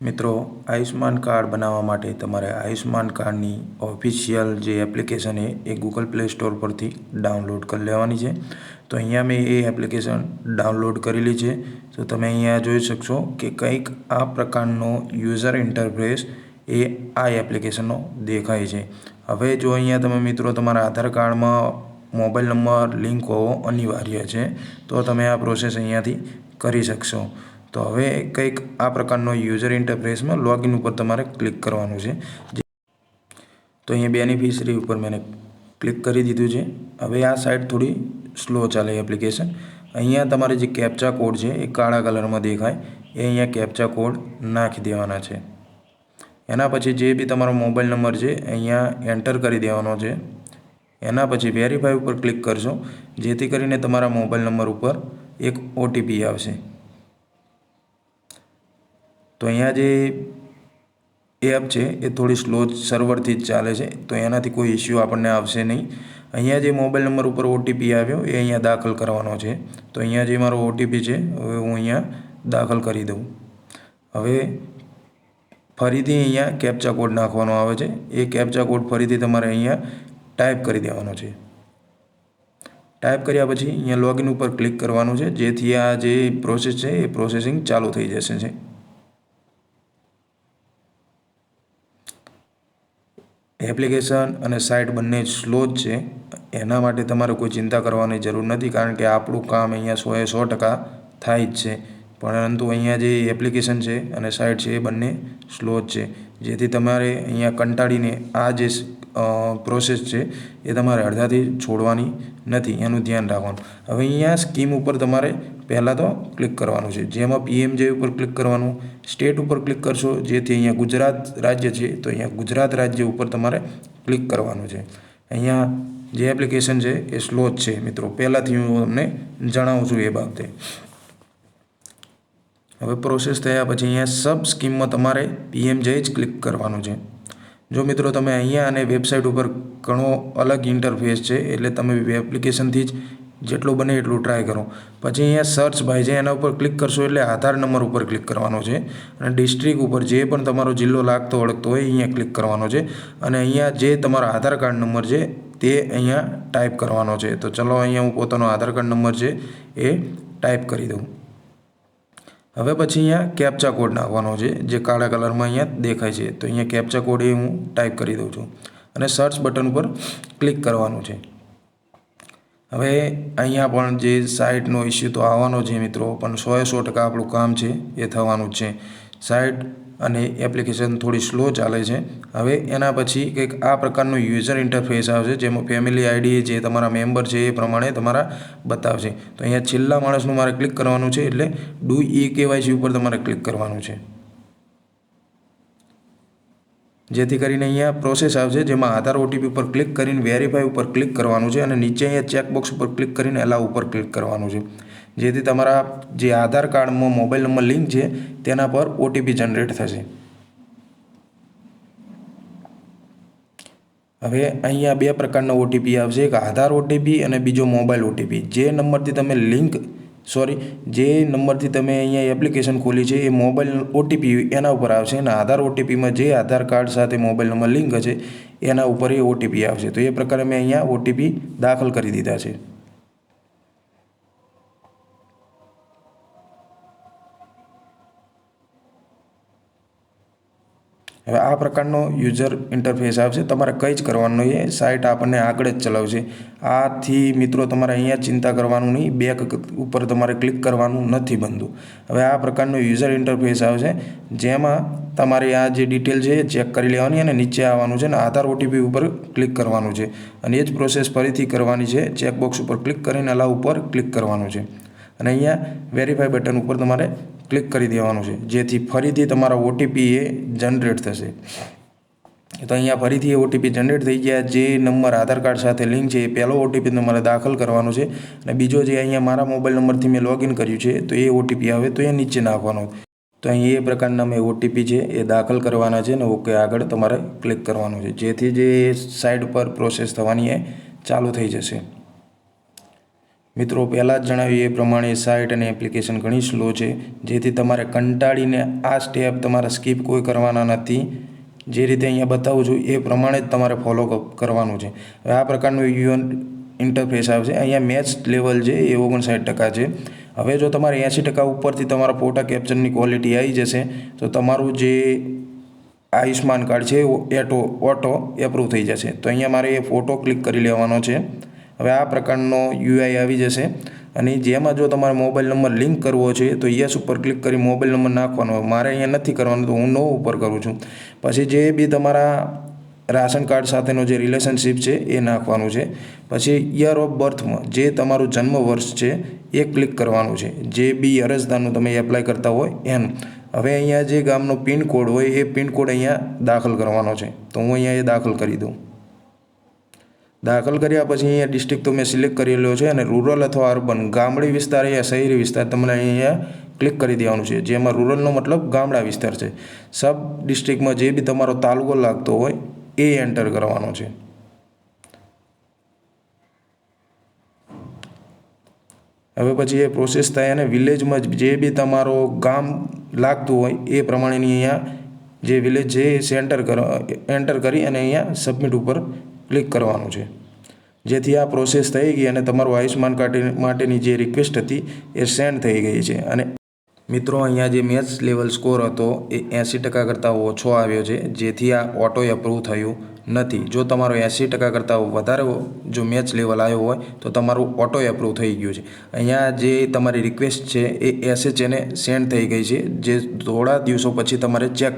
મિત્રો આયુષ્માન કાર્ડ બનાવવા માટે તમારે આયુષ્માન કાર્ડની ઓફિશિયલ જે એપ્લિકેશન છે, એ ગૂગલ પ્લે સ્ટોર પરથી ડાઉનલોડ કરી લેવાની છે. તો અહીંયા મેં એ એપ્લિકેશન ડાઉનલોડ કરેલી છે. તો તમે અહીંયા જોઈ શકશો કે કંઈક આ પ્રકારનો યુઝર ઇન્ટરફેસ એ આ એપ્લિકેશનનો દેખાય છે. હવે જો અહીંયા તમે મિત્રો તમારા આધાર કાર્ડમાં મોબાઈલ નંબર, લિંક હોવો અનિવાર્ય છે, તો તમે આ પ્રોસેસ અહીંયાથી કરી શકશો. તો હવે કંઈક આ પ્રકારનો યુઝર ઇન્ટરફેસમાં લોગિન ઉપર તમારે ક્લિક કરવાનું છે. તો અહીંયા બેનિફિશરી ઉપર મેં ક્લિક કરી દીધું છે. હવે આ સાઇટ થોડી સ્લો ચાલે એપ્લિકેશન અહીંયા તમારે જે કેપ્ચા કોડ છે એ કાળા કલરમાં દેખાય. એ અહીંયા કેપ્ચા કોડ નાખી દેવાના છે. એના પછી જે બી તમારો મોબાઈલ નંબર છે, અહીંયા એન્ટર કરી દેવાનો છે. એના પછી વેરીફાઈ ઉપર ક્લિક કરશો. જેથી કરીને તમારા મોબાઈલ નંબર ઉપર એક ઓટીપી આવશે. તો અહીંયા જે એપ છે, એ થોડી સ્લો સર્વરથી જ ચાલે છે, તો એનાથી કોઈ ઇસ્યુ આપણને આવશે નહીં. અહીંયા જે મોબાઈલ નંબર ઉપર ઓટીપી આવ્યો, એ અહીંયા દાખલ કરવાનો છે. તો અહીંયા જે મારો ઓટીપી છે, હવે હું અહીંયા દાખલ કરી દઉં. હવે ફરીથી અહીંયા કેપ્ચા કોડ નાખવાનો આવે છે. એ કેપ્ચા કોડ ફરીથી તમારે અહીંયા ટાઈપ કરી દેવાનો છે. ટાઈપ કર્યા પછી અહીંયા લોગિન ઉપર ક્લિક કરવાનું છે, જેથી આ જે પ્રોસેસ છે, એ પ્રોસેસિંગ ચાલુ થઈ જશે. છે એપ્લિકેશન અને સાઇટ બંને સ્લો જ છે. એના માટે તમારે કોઈ ચિંતા કરવાની જરૂર નથી, કારણ કે આપણું કામ અહીંયા સોએ સો ટકા થાય જ છે. પરંતુ અહીંયા જે એપ્લિકેશન છે અને સાઇટ છે એ બંને સ્લો જ છે. જેથી તમારે અહીંયા કંટાળીને આ જે પ્રોસેસ છે એ તમારે અડધાથી છોડવાની નથી, એનું ધ્યાન રાખવાનું. હવે અહીંયા સ્કીમ ઉપર તમારે પહેલાં તો ક્લિક કરવાનું છે. જેમાં પીએમજે ઉપર ક્લિક કરવાનું સ્ટેટ ઉપર ક્લિક કરશો, જેથી અહીંયા ગુજરાત રાજ્ય છે, તો અહીંયા ગુજરાત રાજ્ય ઉપર તમારે ક્લિક કરવાનું છે. અહીંયા જે એપ્લિકેશન છે એ સ્લો જ છે મિત્રો. પહેલાંથી હું તમને જણાવું છું એ બાબતે. હવે પ્રોસેસ થયા પછી અહીંયા સબ સ્કીમમાં તમારે પીએમજે જ ક્લિક કરવાનું છે. જો મિત્રો તમે અહીંયા અને વેબસાઇટ ઉપર ઘણો અલગ ઇન્ટરફેસ છે, એટલે તમે એપ્લિકેશનથી જ જેટલું બને એટલું ટ્રાય કરો. પછી અહીંયા સર્ચ બાય છે એના ઉપર ક્લિક કરશો એટલે આધાર નંબર ઉપર ક્લિક કરવાનો છે અને ડિસ્ટ્રિક્ટ ઉપર જે પણ તમારો જિલ્લો લાગતો ઓળખતો હોય અહીંયા ક્લિક કરવાનો છે અને અહીંયા જે તમારો આધાર કાર્ડ નંબર છે તે અહીંયા ટાઈપ કરવાનો છે. તો ચલો અહીંયા હું પોતાનો આધાર કાર્ડ નંબર છે એ ટાઈપ કરી દઉં. હવે પછી અહીંયા કેપ્ચા કોડ નાખવાનો છે, જે કાળા કલરમાં અહીંયા દેખાય છે. તો અહીંયા કેપ્ચા કોડ એ હું ટાઈપ કરી દઉં છું અને સર્ચ બટન ઉપર ક્લિક કરવાનું છે. હવે અહીંયા પણ જે સાઇટનો ઇસ્યુ તો આવવાનો છે મિત્રો, પણ સોએ સો ટકા આપણું કામ છે, એ થવાનું જ છે. સાઇટ અને એપ્લિકેશન થોડી સ્લો ચાલે છે. હવે એના પછી કંઈક આ પ્રકારનું યુઝર ઇન્ટરફેસ આવશે, જેમાં ફેમિલી આઈડી જે તમારા મેમ્બર છે એ પ્રમાણે તમારા બતાવશે. તો અહીંયા છેલ્લા માણસનું મારે ક્લિક કરવાનું છે એટલે ડુ ઈ કેવાયસી ઉપર તમારે ક્લિક કરવાનું છે. જેથી કરીને અહીંયા પ્રોસેસ આવશે, જેમાં આધાર ઓટીપી ઉપર ક્લિક કરીને વેરીફાઈ ઉપર ક્લિક કરવાનું છે અને નીચે અહીંયા ચેકબોક્સ ઉપર ક્લિક કરીને એલા ઉપર ક્લિક કરવાનું છે. જેથી તમારા જે આધાર કાર્ડમાં મોબાઈલ નંબર લિંક છે, તેના પર ઓટીપી જનરેટ થશે. હવે અહીંયા બે પ્રકારના ઓટીપી આવશે. એક આધાર ઓટીપી અને બીજો મોબાઈલ ઓટીપી જે નંબરથી તમે લિંક સોરી જે નંબરથી તમે અહીંયા એપ્લિકેશન ખોલી છે, એ મોબાઈલ ઓટીપી એના ઉપર આવશે અને આધાર ઓટીપીમાં જે આધાર કાર્ડ સાથે મોબાઈલ નંબર લિંક હશે, એના ઉપર એ ઓટીપી આવશે. તો એ પ્રકારે મેં અહીંયા ઓટીપી દાખલ કરી દીધા છે. હવે આ પ્રકારનો યુઝર ઇન્ટરફેસ આવશે. તમારે કંઈ જ કરવાનું નહીં. સાઇટ આપણને આગળ જ ચલાવશે. આથી મિત્રો, તમારે અહીંયા ચિંતા કરવાનું નહીં. બેક ઉપર તમારે ક્લિક કરવાનું નથી બનતું. હવે આ પ્રકારનો યુઝર ઇન્ટરફેસ આવશે, જેમાં તમારે આ જે ડિટેલ છે ચેક કરી લેવાની અને નીચે આવવાનું છે અને આધાર ઓટીપી ઉપર ક્લિક કરવાનું છે. અને એ જ પ્રોસેસ ફરીથી કરવાની છે. ચેકબોક્સ ઉપર ક્લિક કરીને અલાવ ઉપર ક્લિક કરવાનું છે. અને અહીંયા વેરીફાઈ બટન ઉપર તમારે ક્લિક કરી દેવાનું છે. જેથી ફરીથી તમારા ઓટીપી એ જનરેટ થશે. તો અહીંયા ફરીથી એ ઓટીપી જનરેટ થઈ ગયા. જે નંબર આધાર કાર્ડ સાથે લિંક છે એ પહેલો ઓટીપી તમારે દાખલ કરવાનો છે. અને બીજો જે અહીંયા મારા મોબાઈલ નંબરથી મેં લોગિન કર્યું છે, તો એ ઓટીપી આવે, તો એ નીચે નાખવાનો. તો અહીં એ પ્રકારના મેં ઓટીપી છે એ દાખલ કરવાના છે ને ઓકે આગળ તમારે ક્લિક કરવાનું છે. જેથી જે સાઇડ પર પ્રોસેસ થવાની એ ચાલુ થઈ જશે. મિત્રો, પહેલાં જ જણાવ્યું એ પ્રમાણે સાઇટ અને એપ્લિકેશન ઘણી સ્લો છે. જેથી તમારે કંટાળીને આ સ્ટેપ તમારે સ્કીપ કોઈ કરવાના નથી. જે રીતે અહીંયા બતાવું છું, એ પ્રમાણે જ તમારે ફોલો કરવાનું છે. હવે આ પ્રકારનું યુએન ઇન્ટરફેસ આવશે અહીંયા મેચ લેવલ છે, એ ઓગણસાઠ ટકા છે. હવે જો તમારે એંસી ટકા ઉપરથી તમારા ફોટા કેપ્ચરની ક્વોલિટી આવી જશે, તો તમારું જે આયુષ્માન કાર્ડ છે એટો ઓટો એપ્રૂવ થઈ જશે. તો અહીંયા મારે એ ફોટો ક્લિક કરી લેવાનો છે. હવે આ પ્રકારનો યુઆઈ આવી જશે. અને જેમાં જો તમારે મોબાઈલ નંબર લિંક કરવો છે, તો યસ ઉપર ક્લિક કરી મોબાઈલ નંબર નાખવાનો. મારે અહીંયા નથી કરવાનો, તો હું નો ઉપર કરું છું. પછી જે બી તમારા રાશન કાર્ડ સાથેનો જે રિલેશનશિપ છે, એ નાખવાનું છે. પછી યર ઓફ બર્થમાં જે તમારું જન્મ વર્ષ છે, એ ક્લિક કરવાનું છે. જે બી અરજદારનું તમે એપ્લાય કરતા હોય એનું હવે અહીંયા જે ગામનો પિનકોડ હોય, એ પિનકોડ અહીંયા દાખલ કરવાનો છે. તો હું અહીંયા એ દાખલ કરી દઉં. દાખલ કર્યા પછી અહીંયા ડિસ્ટ્રિક્ટ તો મેં સિલેક્ટ કરેલો છે અને રૂરલ અથવા અર્બન ગામડી વિસ્તાર યા શહેરી વિસ્તાર તમને અહીંયા ક્લિક કરી દેવાનું છે. જેમાં રૂરલનો મતલબ ગામડા વિસ્તાર છે. સબ ડિસ્ટ્રિક્ટમાં જે બી તમારો તાલુકો લાગતો હોય એ એન્ટર કરવાનો છે. હવે પછી એ પ્રોસેસ થાય અને વિલેજમાં જે બી તમારો ગામ લાગતું હોય એ પ્રમાણેની અહીંયા જે વિલેજ છે એ સેન્ટર કર એન્ટર કરી અને અહીંયા સબમિટ ઉપર ક્લિક કરવાનું છે. જેથી આ પ્રોસેસ થઈ ગઈ અને તમારું આયુષ્માન કાર્ડ માટેની જે રિક્વેસ્ટ હતી એ સેન્ડ થઈ ગઈ છે. અને મિત્રો, અહીંયા જે મેથ્સ લેવલ સ્કોર હતો એ એંસી ટકા કરતાં ઓછો આવ્યો છે. જેથી આ ઓટો એપ્રૂવ થયું નથી. જો તમારો એંસી ટકા કરતાં વધારે જો મેથ્સ લેવલ આવ્યો હોય, તો તમારું ઓટો એપ્રૂવ થઈ ગયું છે. અહીંયા જે તમારી રિક્વેસ્ટ છે એ એસએચએને સેન્ડ થઈ ગઈ છે. જે થોડા દિવસો પછી તમારે ચેક